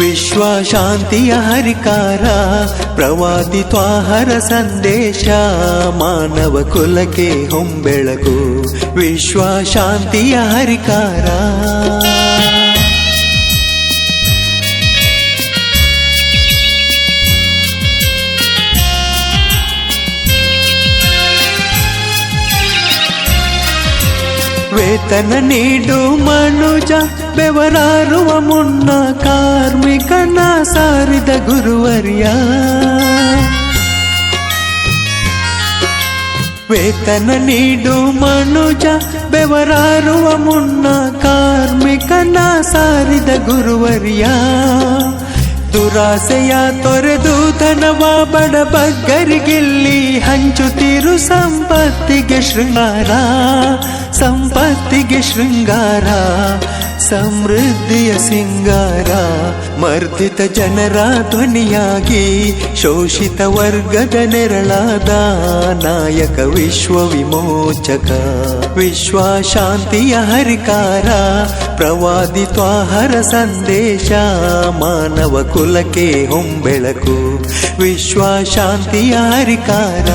ವಿಶ್ವ ಶಾಂತಿಯ ಹರಿಕಾರ ಪ್ರವಾದಿ ತ್ವಾಹರ ಸಂದೇಶ ಮಾನವ ಕುಲಕ್ಕೆ ಹೊಂಬೆಳಕು ವಿಶ್ವ ಶಾಂತಿಯ ಹರಿಕಾರ ವೇತನ ನೀಡು ಮನುಜ ಬೆವರಾರುವ ಮುನ್ನ ಕಾರ್ಮಿಕನ ಸಾರಿದ ಗುರುವರಿಯ. ವೇತನ ನೀಡು ಮನುಜ ಬೆವರಾರುವ ಮುನ್ನ ಕಾರ್ಮಿಕನ ಸಾರಿದ ಗುರುವರಿಯ. ದುರಾಸೆಯ ತೊರೆದು ಧನವ ಬಡ ಬಗ್ಗರಿಗಿಲ್ಲಿ ಹಂಚುತ್ತಿರು ಸಂಪತ್ತಿಗೆ ಶೃಂಗಾರ ಸಂಪತ್ತಿಗೆ ಶೃಂಗಾರ. ಸಮೃದ್ಧಿಯ ಸಿಂಗಾರ, ಮರ್ದಿತ ಜನರ ಧ್ವನಿಯಾಗಿ ಶೋಷಿತ ವರ್ಗದ ನೆರಳಾದ ನಾಯಕ, ವಿಶ್ವ ವಿಮೋಚಕ, ವಿಶ್ವ ಶಾಂತಿಯ ಹರಿಕಾರ ಪ್ರವಾದಿ ತ್ವಾಹರ ಸಂದೇಶ, ಮಾನವ ಕುಲಕ್ಕೆ ಹೊಂಬೆಳಕು, ವಿಶ್ವ ಶಾಂತಿಯ ಹರಿಕಾರ.